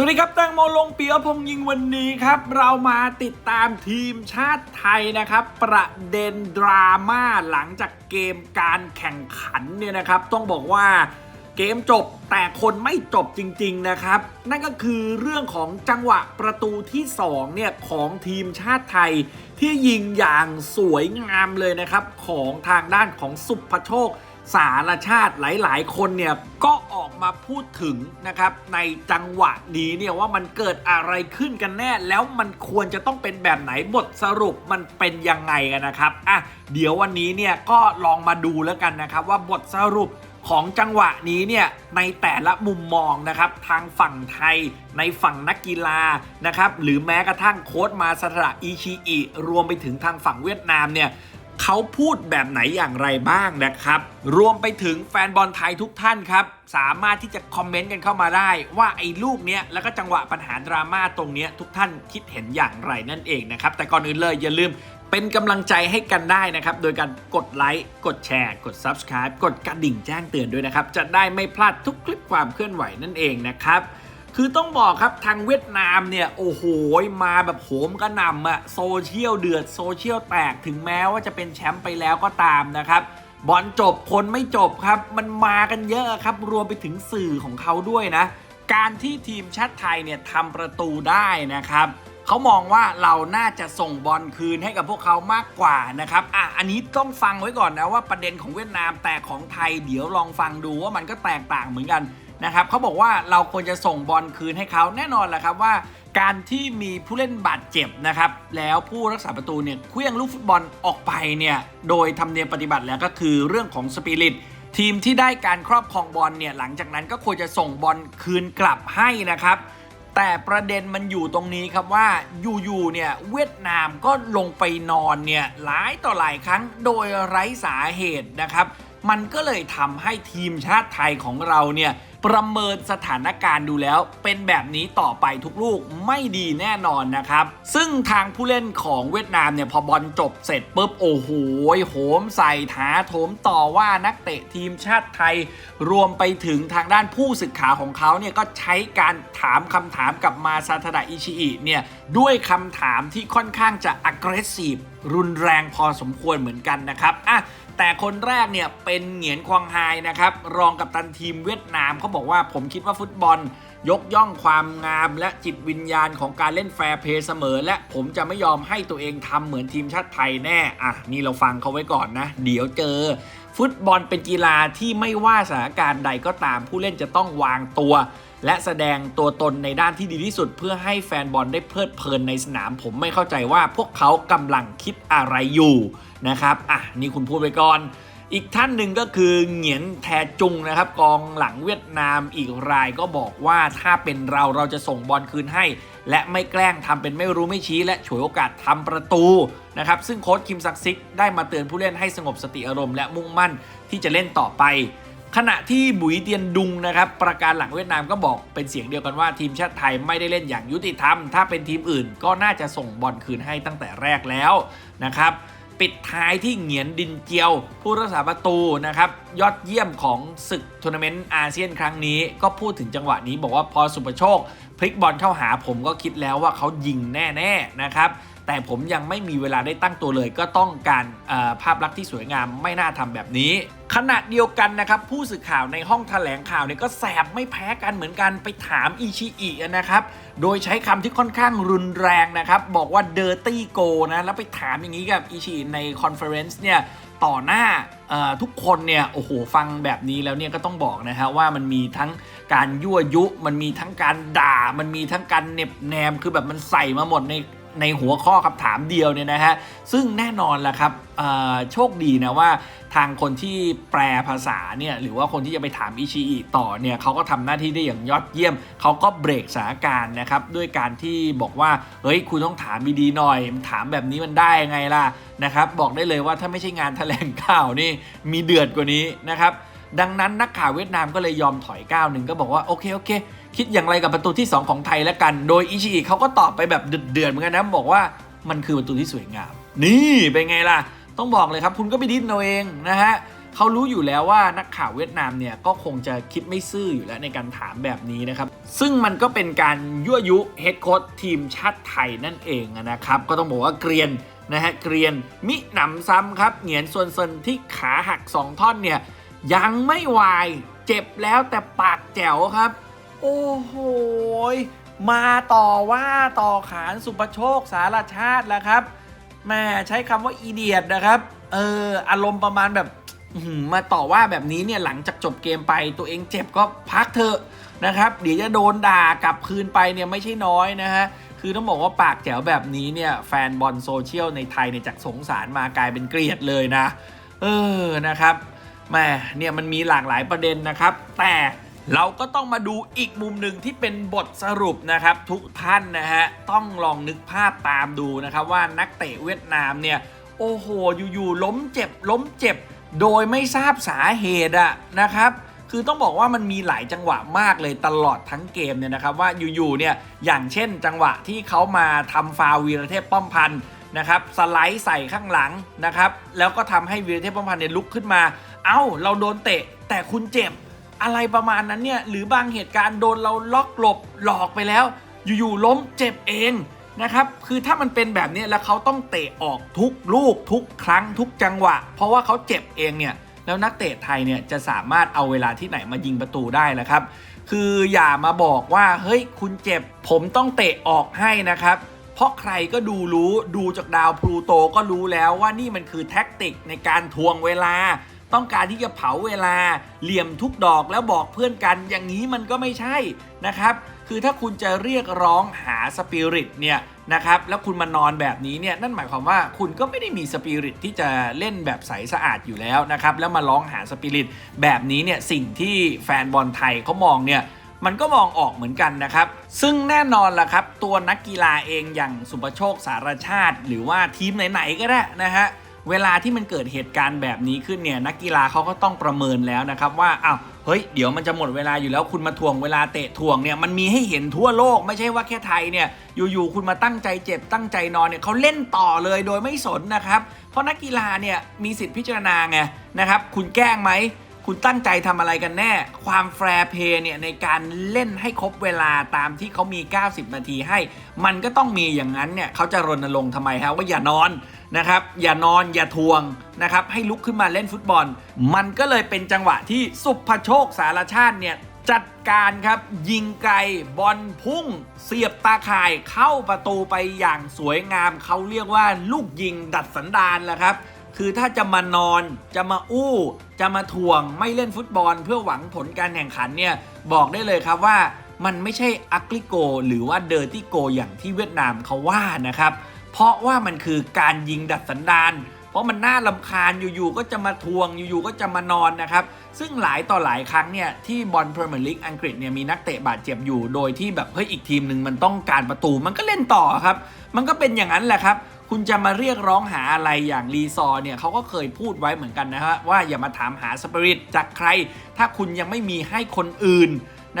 สวัสดีครับแตงโมลงเปียพงยิงวันนี้ครับ เรามาติดตามทีมชาติไทยนะครับ ประเด็นดราม่าหลังจากเกมการแข่งขันเนี่ยนะครับ ต้องบอกว่าเกมจบแต่คนไม่จบจริง ๆนะครับ นั่นก็คือเรื่องของจังหวะประตูที่2เนี่ยของทีมชาติไทย ที่ยิงอย่างสวยงามเลยนะครับ ของทางด้านของสุภโชค สารชาติหลาย ๆ คนเนี่ยก็ออกมาพูดถึงนะครับในจังหวะนี้เนี่ยว่ามันเกิดอะไรขึ้นกันแน่ แล้วมันควรจะต้องเป็นแบบไหนบทสรุปมันเป็นยังไงกันนะครับอะเดี๋ยววันนี้เนี่ยก็ลองมาดูแล้วกันนะครับว่าบทสรุปของจังหวะนี้เนี่ยในแต่ละมุมมองนะครับทางฝั่งไทย ในฝั่งนักกีฬานะครับหรือแม้กระทั่งโค้ชมาสระอิชิอิรวมไปถึงทางฝั่งเวียดนามเนี่ย เขาพูดแบบไหนอย่างไรบ้างนะครับ รวมไปถึงแฟนบอลไทยทุกท่านครับ สามารถที่จะคอมเมนต์กันเข้ามาได้ ว่าไอ้ลูกเนี้ยแล้วก็จังหวะปัญหาดราม่าตรงเนี้ยทุกท่านคิดเห็นอย่างไรนั่นเองนะครับ แต่ก่อนอื่นเลยอย่าลืมเป็นกำลังใจให้กันได้นะครับ โดยการกดไลค์ กดแชร์ กด Subscribe กดกระดิ่งแจ้งเตือนด้วยนะครับ จะได้ไม่พลาดทุกคลิปความเคลื่อนไหวนั่นเองนะครับ คือต้องบอกครับทางเวียดนามเนี่ย โอ้โห มาแบบโหมกระหน่ำอะโซเชียลเดือดโซเชียลแตกถึงแม้ว่าจะเป็นแชมป์ไปแล้วก็ตามนะครับบอลจบคนไม่จบครับ มันมากันเยอะครับ รวมไปถึงสื่อของเขาด้วยนะ การที่ทีมชาติไทยเนี่ยทำประตูได้นะครับเขามองว่าเราน่าจะส่งบอลคืนให้กับพวกเขามากกว่านะครับ อะ อันนี้ต้องฟังไว้ก่อนนะว่าประเด็นของเวียดนามแต่ของไทยเดี๋ยวลองฟังดูว่ามันก็แตกต่างเหมือนกัน นะครับเขาบอกว่าเราควรจะส่งบอลคืนให้เขาแน่นอนแหละครับว่า การที่มีผู้เล่นบาดเจ็บนะครับแล้วผู้รักษาประตูเนี่ยเคลื่องลูกฟุตบอลออกไปเนี่ยโดยทำเนียมปฏิบัติแล้วก็คือเรื่องของสปิริตทีมที่ได้การครอบครองบอลเนี่ยหลังจากนั้นก็ควรจะส่งบอลคืนกลับให้นะครับแต่ประเด็นมันอยู่ตรงนี้ครับว่าอยู่ๆเนี่ยเวียดนามก็ลงไปนอนเนี่ยหลายต่อหลายครั้งโดยไร้สาเหตุนะครับ มันก็เลยทำให้ทีมชาติไทยของเราเนี่ย ประเมินสถานการณ์ดูแล้ว เป็นแบบนี้ต่อไปทุกลูกไม่ดีแน่นอนนะครับ ซึ่งทางผู้เล่นของเวียดนามเนี่ยพอบอลจบเสร็จปุ๊บโอ้โหโหมใส่ถาโถมต่อว่านักเตะทีมชาติไทย รวมไปถึงทางด้านผู้ศึกขาของเขาเนี่ยก็ใช้การถามคำถามกับมาซาทดะอิชิอิเนี่ยด้วยคำถามที่ค่อนข้างจะ aggressive รุนแรงพอสมควรเหมือนกันนะครับอะ แต่คนแรกเนี่ยเป็นเหงียนควางไฮนะครับ รองกับตันทีมเวียดนามเขาบอกว่าผมคิดว่าฟุตบอล ยกย่องความงามและจิตวิญญาณของการเล่นแฟร์เพย์เสมอ และผมจะไม่ยอมให้ตัวเองทำเหมือนทีมชาติไทยแน่ อะ นี่เราฟังเขาไว้ก่อนนะ เดี๋ยวเจอ ฟุตบอลเป็นกีฬาที่ไม่ว่าสถานการณ์ใดก็ตาม ผู้เล่นจะต้องวางตัว และแสดงตัวตนในด้านที่ดีที่สุด เพื่อให้แฟนบอลได้เพลิดเพลินในสนาม ผมไม่เข้าใจว่าพวกเขากำลังคิดอะไรอยู่นะครับอะนี่คุณพูดไปก่อน อีกท่านหนึ่งก็คือเหงียนแทจุงนะครับกองหลังเวียดนามอีกรายก็บอกว่าถ้าเป็นเราเราจะส่งบอลคืนให้ และไม่แกล้งทำเป็นไม่รู้ไม่ชี้ และฉวยโอกาสทำประตูนะครับซึ่งโค้ชคิมซักซิกได้มาเตือนผู้เล่นให้สงบสติอารมณ์และมุ่งมั่นที่จะเล่นต่อไป ขณะที่บุ๋ยเตียนดุงนะครับประการหลังเวียดนามก็บอกเป็นเสียงเดียวกันว่าทีมชาติไทยไม่ได้เล่นอย่างยุติธรรม ถ้าเป็นทีมอื่นก็น่าจะส่งบอลคืนให้ตั้งแต่แรกแล้วนะครับ ปิดท้ายที่เหงียนดินเจียว ผู้รักษาประตูนะครับยอดเยี่ยมของศึกทัวร์นาเมนต์อาเซียนครั้งนี้ก็พูดถึงจังหวะนี้บอกว่าพอสุประโชคพลิกบอลเข้าหาผมก็คิดแล้วว่าเขายิงแน่ ๆ นะครับ แต่ผมยังไม่มีเวลาได้ตั้งตัวเลย ก็ต้องการภาพลักษณ์ที่สวยงามไม่น่าทำแบบนี้ ขณะเดียวกันนะครับผู้สื่อข่าวในห้องแถลงข่าวเนี่ยก็แสบไม่แพ้กันเหมือนกันไปถามอิชิอินะครับโดยใช้คำที่ค่อนข้างรุนแรงนะครับบอกว่า dirty go นะแล้วไปถามอย่างนี้กับอิชิในคอนเฟอเรนซ์เนี่ยต่อหน้าทุกคนเนี่ยโอ้โหฟังแบบนี้แล้วเนี่ยก็ต้องบอกนะฮะว่ามันมีทั้งการยั่วยุ มันมีทั้งการด่า มันมีทั้งการเน็บแนม คือแบบมันใส่มาหมดใน ในหัวข้อคำถามเดียวเนี่ยนะฮะซึ่งแน่นอนแหละครับโชคดีนะว่าทางคนที่แปลภาษาเนี่ยหรือว่าคนที่จะไปถามอิชิอิต่อเนี่ยเขาก็ทำหน้าที่ได้อย่างยอดเยี่ยม เขาก็เบรกสถานการณ์นะครับด้วยการที่บอกว่าเฮ้ยคุณต้องถามดีๆหน่อย ถามแบบนี้มันได้ยังไงล่ะนะครับบอกได้เลยว่าถ้าไม่ใช่งานแถลงข่าวนี่มีเดือดกว่านี้นะครับ ดังนั้นนักข่าวเวียดนามก็เลยยอมถอยก้าวหนึ่งก็บอกว่าโอเคโอเค คิดอย่างไรกับประตูที่ 2 ของไทยแล้วกัน โดยอิชิอิเขาก็ตอบไปแบบเดือดๆเหมือนกันนะบอกว่ามันคือประตูที่สวยงาม นี่เป็นไงล่ะ ต้องบอกเลยครับ คุณก็ไปดิ้นเอาเองนะฮะเขารู้อยู่แล้วว่านักข่าวเวียดนามเนี่ยก็คงจะคิดไม่ซื่ออยู่แล้วในการถามแบบนี้นะครับ ซึ่งมันก็เป็นการยั่วยุเฮดโค้ชทีมชาติไทยนั่นเองนะครับ ก็ต้องบอกว่าเกรียนนะฮะเกรียนมิหนำซ้ำครับเหงียนส่วนเซินที่ขาหัก 2 ท่อนเนี่ย ยังไม่วาย เจ็บแล้วแต่ปากแจ๋วครับ โอ้โหมาต่อว่าต่อขานสุประโชคสารชาติแล้วครับแม่ใช้คำว่าอีเดียดนะครับ เออ อารมณ์ประมาณแบบมาต่อว่าแบบนี้เนี่ยหลังจากจบเกมไปตัวเองเจ็บก็พักเถอะนะครับเดี๋ยวจะโดนด่ากลับคืนไปเนี่ยไม่ใช่น้อยนะฮะคือต้องบอกว่าปากแจ๋วแบบนี้เนี่ยแฟนบอลโซเชียลในไทยเนี่ยจากสงสารมากลายเป็นเกลียดเลยนะ เออนะครับ แม่เนี่ยมันมีหลากหลายประเด็นนะครับ แต่เราก็ต้องมาดูอีกมุมหนึ่งที่เป็นบทสรุปนะครับ ทุกท่านนะฮะต้องลองนึกภาพตามดูนะครับ ว่านักเตะเวียดนามเนี่ยโอ้โหอยู่ๆล้มเจ็บ ล้มเจ็บ โดยไม่ทราบสาเหตุอะนะครับคือต้องบอกว่ามันมีหลายจังหวะมากเลยตลอดทั้งเกมเนี่ยนะครับว่าอยู่ๆเนี่ยอย่างเช่นจังหวะที่เขามาทำฟาววีรเทพป้อมพันธ์นะครับสไลด์ใส่ข้างหลังนะครับแล้วก็ทำให้วีรเทพป้อมพันธ์เนี่ยลุกขึ้นมา เอ้าเราโดนเตะ แต่คุณเจ็บอะไรประมาณนั้นเนี่ยหรือบางเหตุการณ์โดนเราล็อกหลบหลอกไปแล้ว อยู่ๆล้มเจ็บเองนะครับคือถ้ามันเป็นแบบนี้แล้วเขาต้องเตะออกทุกลูกทุกครั้งทุกจังหวะ เพราะว่าเขาเจ็บเองเนี่ยแล้วนักเตะไทยเนี่ยจะสามารถเอาเวลาที่ไหนมายิงประตูได้ล่ะครับ คืออย่ามาบอกว่าเฮ้ยคุณเจ็บ ผมต้องเตะออกให้นะครับเพราะใครก็ดูรู้ดูจากดาวพลูโตก็รู้แล้วว่านี่มันคือแท็กติกในการทวงเวลา ต้องการที่จะเผาเวลาเหลี่ยมทุกดอกแล้วบอกเพื่อนกันอย่างนี้มันก็ไม่ใช่นะครับ คือถ้าคุณจะเรียกร้องหาสปิริตเนี่ยนะครับแล้วคุณมานอนแบบนี้เนี่ยนั่นหมายความว่าคุณก็ไม่ได้มีสปิริตที่จะเล่นแบบใสสะอาดอยู่แล้วนะครับแล้วมาร้องหาสปิริตแบบนี้เนี่ยสิ่งที่แฟนบอลไทยเขามองเนี่ยมันก็มองออกเหมือนกันนะครับ ซึ่งแน่นอนล่ะครับ ตัวนักกีฬาเองอย่างสุประโชคสารชาติ หรือว่าทีมไหน ๆ ก็ได้นะฮะ เวลาที่มันเกิดเหตุการณ์แบบนี้ขึ้นเนี่ยนักกีฬาเขาก็ต้องประเมินแล้วนะครับว่าอ้าวเฮ้ยเดี๋ยวมันจะหมดเวลาอยู่แล้วคุณมาทวงเวลาเตะทวงเนี่ยมันมีให้เห็นทั่วโลกไม่ใช่ว่าแค่ไทยเนี่ยอยู่ๆคุณมาตั้งใจเจ็บตั้งใจนอนเนี่ยเขาเล่นต่อเลยโดยไม่สนนะครับเพราะนักกีฬาเนี่ยมีสิทธิพิจารณาไงนะครับคุณแกล้งไหมคุณตั้งใจทำอะไรกันแน่ ความแฟร์เพย์เนี่ยในการเล่นให้ครบเวลาตามที่เขามี 90 นาทีให้ มันก็ต้องมีอย่างนั้นเนี่ยเขาจะรณรงค์ทำไมฮะว่าอย่านอน นะครับ อย่านอนอย่าทวงนะครับ ให้ลุกขึ้นมาเล่นฟุตบอล มันก็เลยเป็นจังหวะที่สุภโชคสารชาติเนี่ยจัดการครับยิงไกลบอลพุ่ง เสียบตาข่ายเข้าประตูไปอย่างสวยงาม เขาเรียกว่าลูกยิงดัดสันดานแหละครับ คือถ้าจะมานอนจะมาอู้ จะมาทวงไม่เล่นฟุตบอล เพื่อหวังผลการแข่งขันเนี่ยบอกได้เลยครับว่ามันไม่ใช่อักลิโก หรือว่าเดอร์ตี้โกอย่างที่เวียดนามเขาว่านะครับ เพราะว่ามันคือการยิงดัดสันดานเพราะมันน่าลำคาญอยู่ๆก็จะมาทวงอยู่ๆก็จะมานอนนะครับ ซึ่งหลายต่อหลายครั้งเนี่ยที่บอลพรีเมียร์ลีกอังกฤษเนี่ยมีนักเตะบาดเจ็บอยู่โดยที่แบบเฮ้ยอีกทีมหนึ่งมันต้องการประตูมันก็เล่นต่อครับ มันก็เป็นอย่างนั้นแหละครับ คุณจะมาเรียกร้องหาอะไรอย่างรีซอเนี่ยเขาก็เคยพูดไว้เหมือนกันนะฮะว่าอย่ามาถามหาสปิริตจากใคร ถ้าคุณยังไม่มีให้คนอื่น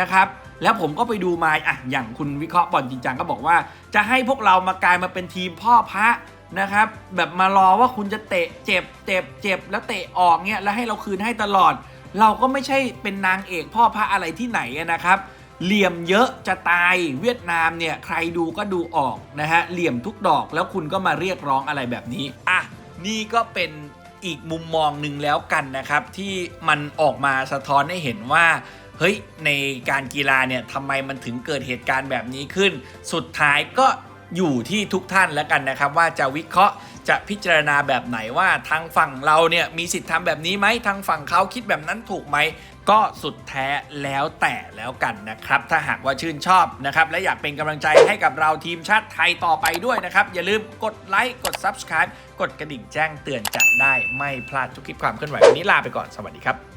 นะครับ แล้วผมก็ไปดูมาอะอย่างคุณวิเคราะห์บอลจริงจังก็บอกว่า จะให้พวกเรามากลายมาเป็นทีมพ่อพระนะครับ แบบมารอว่าคุณจะเตะเจ็บเจ็บเจ็บแล้วเตะออกเนี่ยแล้วให้เราคืนให้ตลอด เราก็ไม่ใช่เป็นนางเอกพ่อพระอะไรที่ไหนนะครับเหลี่ยมเยอะจะตายเวียดนามเนี่ยใครดูก็ดูออกนะฮะเหลี่ยมทุกดอกแล้วคุณก็มาเรียกร้องอะไรแบบนี้อะนี่ก็เป็นอีกมุมมองหนึ่งแล้วกันนะครับ ที่มันออกมาสะท้อนให้เห็นว่า เฮ้ยในการกีฬาเนี่ยทำไมมันถึงเกิดเหตุการณ์แบบนี้ขึ้น สุดท้ายก็อยู่ที่ทุกท่านแล้วกันนะครับ ว่าจะวิเคราะห์จะพิจารณาแบบไหนว่าทางฝั่งเราเนี่ยมีสิทธิ์ทำแบบนี้ไหมทางฝั่งเขาคิดแบบนั้นถูกไหมก็สุดแท้แล้วแต่แล้วกันนะครับ ถ้าหากว่าชื่นชอบนะครับ และอยากเป็นกำลังใจให้กับเราทีมชาติไทยต่อไปด้วยนะครับ อย่าลืมกดไลค์กด Subscribe กดกระดิ่งแจ้งเตือนจะได้ไม่พลาดทุกคลิปความเคลื่อนไหววันนี้ลาไปก่อนสวัสดีครับ